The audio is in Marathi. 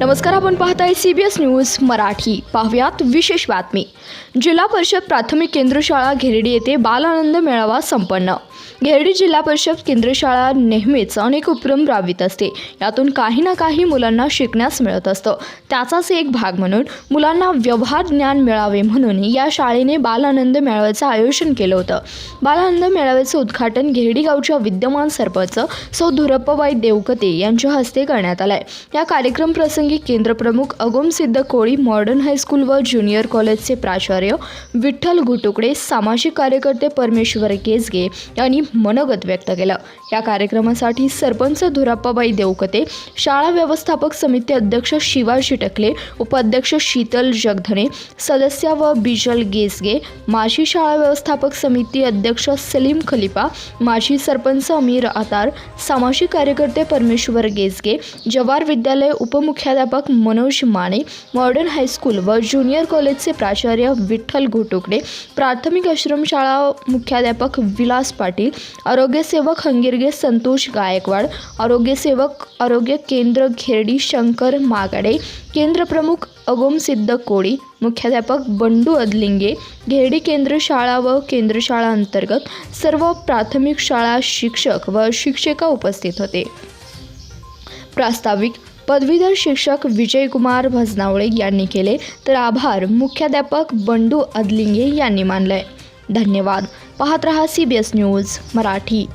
नमस्कार आपण पाहताय C B S news Marathi. पाहूयात विशेष बातमी. जिल्हा परिषद प्राथमिक केंद्र शाळा घेरडी येथे बालानंद मेळावा संपन्न. घेरडी जिल्हा परिषद केंद्र शाळा नेहमीच अनेक उपक्रम राबवित असते. यातून काही ना काही मुलांना शिकण्यास मिळत असतं. त्याचाच एक भाग म्हणून मुलांना व्यवहार ज्ञान मिळावे म्हणून या शाळेने बालानंद मेळाव्याचं आयोजन केलं होतं. बालानंद मेळाव्याचं उद्घाटन घेरडी गावच्या विद्यमान सरपंच सौ धुरप्पाबाई देवकते यांच्या हस्ते करण्यात आलंय. या कार्यक्रम प्रसंगी केंद्रप्रमुख अगोमसिद्ध कोळी मॉडर्न हायस्कूल व ज्युनियर कॉलेजचे प्राचार्य विठ्ठल घुटुकडे सामाजिक कार्यकर्ते परमेश्वर केसगे यांनी मनोगत व्यक्त केलं. या कार्यक्रमासाठी सरपंच धुराप्पाबाई देवकते शाळा व्यवस्थापक समिती अध्यक्ष शिवाजी टकले उपाध्यक्ष शीतल जगधने सदस्य व बिजल गेसगे माजी शाळा व्यवस्थापक समिती अध्यक्ष सलीम खलिफा माजी सरपंच अमीर आतार सामाजिक कार्यकर्ते परमेश्वर गेसगे जवार विद्यालय उपमुख्याध्यापक Manoj Mane modern high school व ज्युनियर कॉलेजचे प्राचार्य विठ्ठल घोटुकडे प्राथमिक आश्रमशाळा मुख्याध्यापक विलास पाटील आरोग्यसेवक हंगिरगे संतोष गायकवाड आरोग्यसेवक आरोग्य केंद्र घेरडी शंकर मागाडे केंद्रप्रमुख अगोमसिद्ध कोळी मुख्याध्यापक बंडू अदलिंगे घेरडी केंद्र शाळा व केंद्र शाळा अंतर्गत सर्व प्राथमिक शाळा शिक्षक व शिक्षिका उपस्थित होते. प्रास्ताविक पदवीधर शिक्षक विजयकुमार भजनावळे यांनी केले तर आभार. मुख्याध्यापक बंडू अदलिंगे यांनी मानले धन्यवाद. पाहत रहा C B S news Marathi.